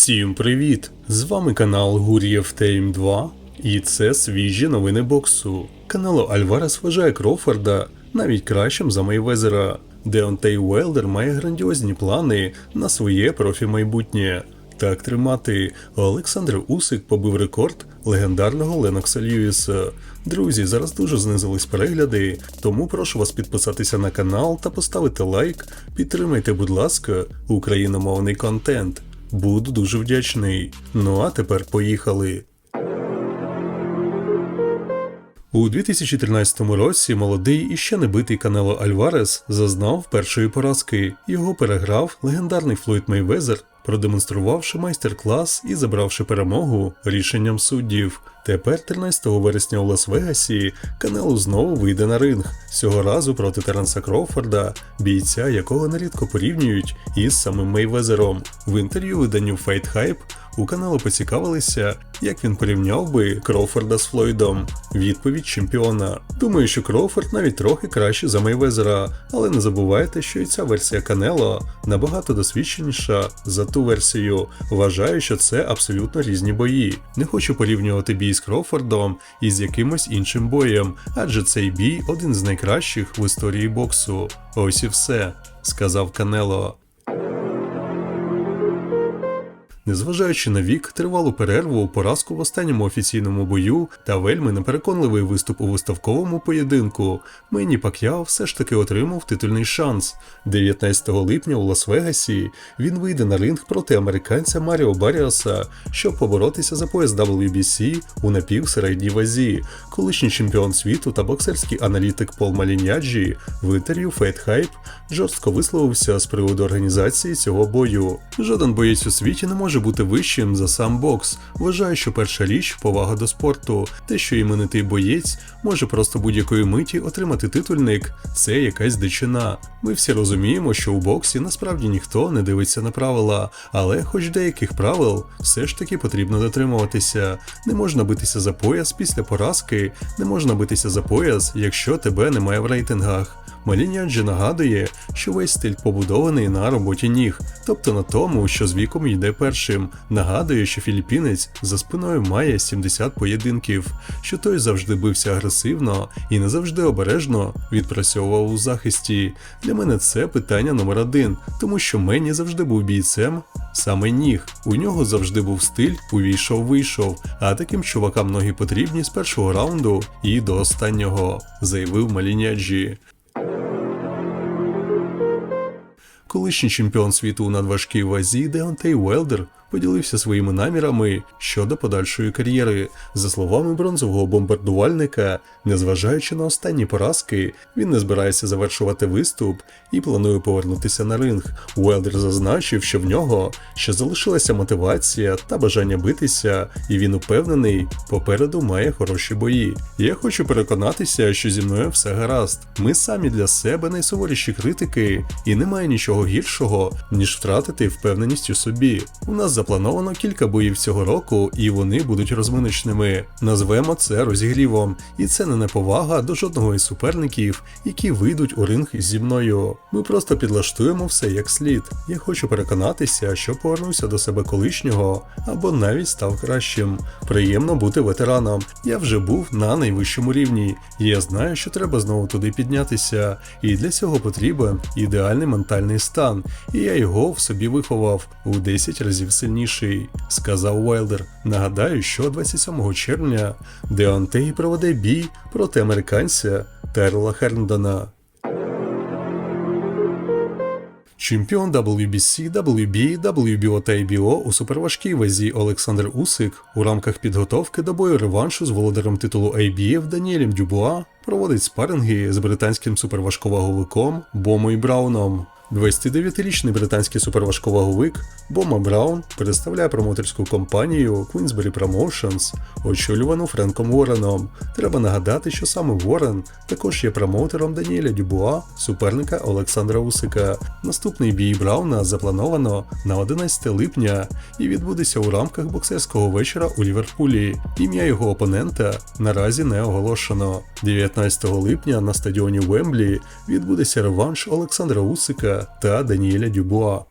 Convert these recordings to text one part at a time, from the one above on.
Всім привіт! З вами канал Гур'єв Тейм 2, і це свіжі новини боксу. Канало Альварес вважає Крофорда навіть кращим за Мейвезера. Деонтей Уелдер має грандіозні плани на своє профі майбутнє. Так тримати. Олександр Усик побив рекорд легендарного Ленокса Льюіса. Друзі, зараз дуже знизились перегляди, тому прошу вас підписатися на канал та поставити лайк. Підтримайте, будь ласка, україномовний контент. Буду дуже вдячний. Ну а тепер поїхали. У 2013 році молодий і ще не битий Канело Альварес зазнав першої поразки. Його переграв легендарний Флойд Мейвезер, продемонструвавши майстер-клас і забравши перемогу рішенням суддів. Тепер, 13 вересня у Лас-Вегасі, Канело знову вийде на ринг, цього разу проти Теренса Кроуфорда, бійця, якого нерідко порівнюють із самим Мейвезером. В інтерв'ю виданню Fight Hype у каналу поцікавилися, як він порівняв би Кроуфорда з Флойдом. Відповідь чемпіона. Думаю, що Кроуфорд навіть трохи краще за Мейвезера, але не забувайте, що і ця версія Канело набагато досвідченіша за ту версію. Вважаю, що це абсолютно різні бої. Не хочу порівнювати бій з і з якимось іншим боєм, адже цей бій один з найкращих в історії боксу. Ось і все, сказав Канело. Незважаючи на вік, тривалу перерву, поразку в останньому офіційному бою та вельми непереконливий виступ у виставковому поєдинку, Мені Пак'яо все ж таки отримав титульний шанс. 19 липня у Лас-Вегасі він вийде на ринг проти американця Маріо Баріаса, щоб поборотися за пояс WBC у напівсередній вазі. Колишній чемпіон світу та боксерський аналітик Пол Маліньяджі в інтерв'ю Fight Hype жорстко висловився з приводу організації цього бою. Жоден боєць у світі не може бути вищим за сам бокс. Вважаю, що перша річ повага до спорту. Те, що іменитий боєць може просто будь-якої миті отримати титульник, це якась дичина. Ми всі розуміємо, що у боксі насправді ніхто не дивиться на правила, але хоч деяких правил все ж таки потрібно дотримуватися. Не можна битися за пояс після поразки, не можна битися за пояс, якщо тебе немає в рейтингах. Маліньяджі нагадує, що весь стиль побудований на роботі ніг, тобто на тому, що з віком йде першим. Нагадує, що філіппінець за спиною має 70 поєдинків, що той завжди бився агресивно і не завжди обережно відпрацьовував у захисті. Для мене це питання номер один, тому що Мені завжди був бійцем. Саме ніг. У нього завжди був стиль, увійшов-вийшов, а таким чувакам ноги потрібні з першого раунду і до останнього, заявив Маліняджі. Колишній чемпіон світу у надважкій вазі Деонтей Уелдер поділився своїми намірами щодо подальшої кар'єри. За словами бронзового бомбардувальника, незважаючи на останні поразки, він не збирається завершувати виступ і планує повернутися на ринг. Уелдер зазначив, що в нього ще залишилася мотивація та бажання битися, і він упевнений, попереду має хороші бої. Я хочу переконатися, що зі мною все гаразд. Ми самі для себе найсуворіші критики, і немає нічого гіршого, ніж втратити впевненість у собі. У нас заплановано кілька боїв цього року, і вони будуть розминочними. Назвемо це розігрівом, і це не неповага до жодного із суперників, які вийдуть у ринг зі мною. Ми просто підлаштуємо все як слід. Я хочу переконатися, що повернуся до себе колишнього або навіть став кращим. Приємно бути ветераном. Я вже був на найвищому рівні, я знаю, що треба знову туди піднятися. І для цього потрібен ідеальний ментальний стан, і я його в собі виховав у 10 разів сильніший, сказав Уайлдер. Нагадаю, що 27 червня Деонтей проведе бій проти американця Терла Херндона. Чемпіон WBC, WB, WBO та IBO у суперважкій вазі Олександр Усик у рамках підготовки до бою реваншу з володарем титулу IBF Даніелем Дюбуа проводить спаринги з британським суперважковаговиком Бомою Брауном. 29-річний британський суперважковаговик Бома Браун представляє промоутерську компанію Queensberry Promotions, очолювану Френком Уореном. Треба нагадати, що саме Уоррен також є промоутером Даніеля Дюбуа, суперника Олександра Усика. Наступний бій Брауна заплановано на 11 липня і відбудеться у рамках боксерського вечора у Ліверпулі. Ім'я його опонента наразі не оголошено. 19 липня на стадіоні Вемблі відбудеться реванш Олександра Усика та Даніеля Дюбуа.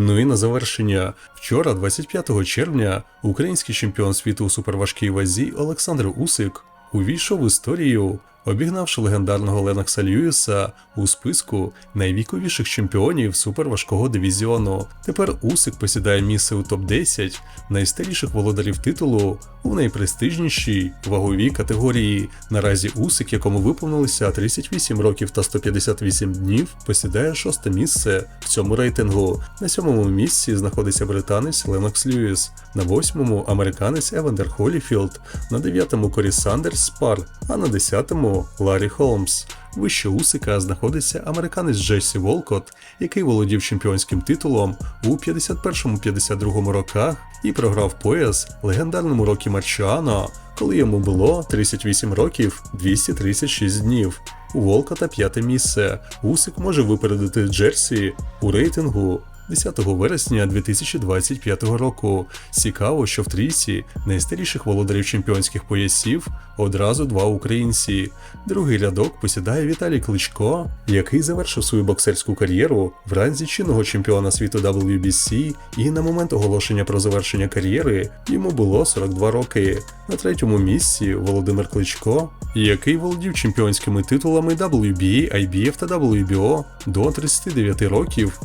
Ну і на завершення, вчора, 25 червня, український чемпіон світу у суперважкій вазі Олександр Усик увійшов в історію, обігнавши легендарного Ленокса Льюіса у списку найвіковіших чемпіонів суперважкого дивізіону. Тепер Усик посідає місце у топ-10 найстаріших володарів титулу у найпрестижнішій ваговій категорії. Наразі Усик, якому виповнилося 38 років та 158 днів, посідає шосте місце в цьому рейтингу. На сьомому місці знаходиться британець Ленокс Льюіс, на восьмому американець Евандер Холіфілд, на дев'ятому Корі Сандерс Спар, а на десятому Ларі Холмс. Вище Усика знаходиться американець Джесі Волкот, який володів чемпіонським титулом у 51-52 роках і програв пояс легендарному Рокі Марчуано, коли йому було 38 років 236 днів. У Волкота п'яте місце. Усик може випередити Джерсі у рейтингу 10 вересня 2025 року. Цікаво, що в трійці найстаріших володарів чемпіонських поясів одразу два українці. Другий рядок посідає Віталій Кличко, який завершив свою боксерську кар'єру в ранзі чинного чемпіона світу WBC, і на момент оголошення про завершення кар'єри йому було 42 роки. На третьому місці Володимир Кличко, який володів чемпіонськими титулами WBA, IBF та WBO до 39 років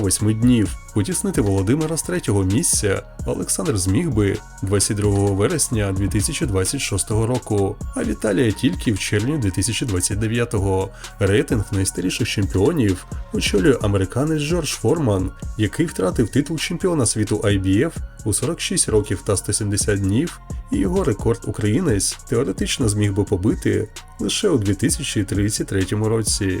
248 днів. Потіснити Володимира з третього місця Олександр зміг би 22 вересня 2026 року, а Віталія тільки в червні 2029-го. Рейтинг найстаріших чемпіонів очолює американець Джордж Форман, який втратив титул чемпіона світу IBF у 46 років та 170 днів, і його рекорд українець теоретично зміг би побити лише у 2033 році.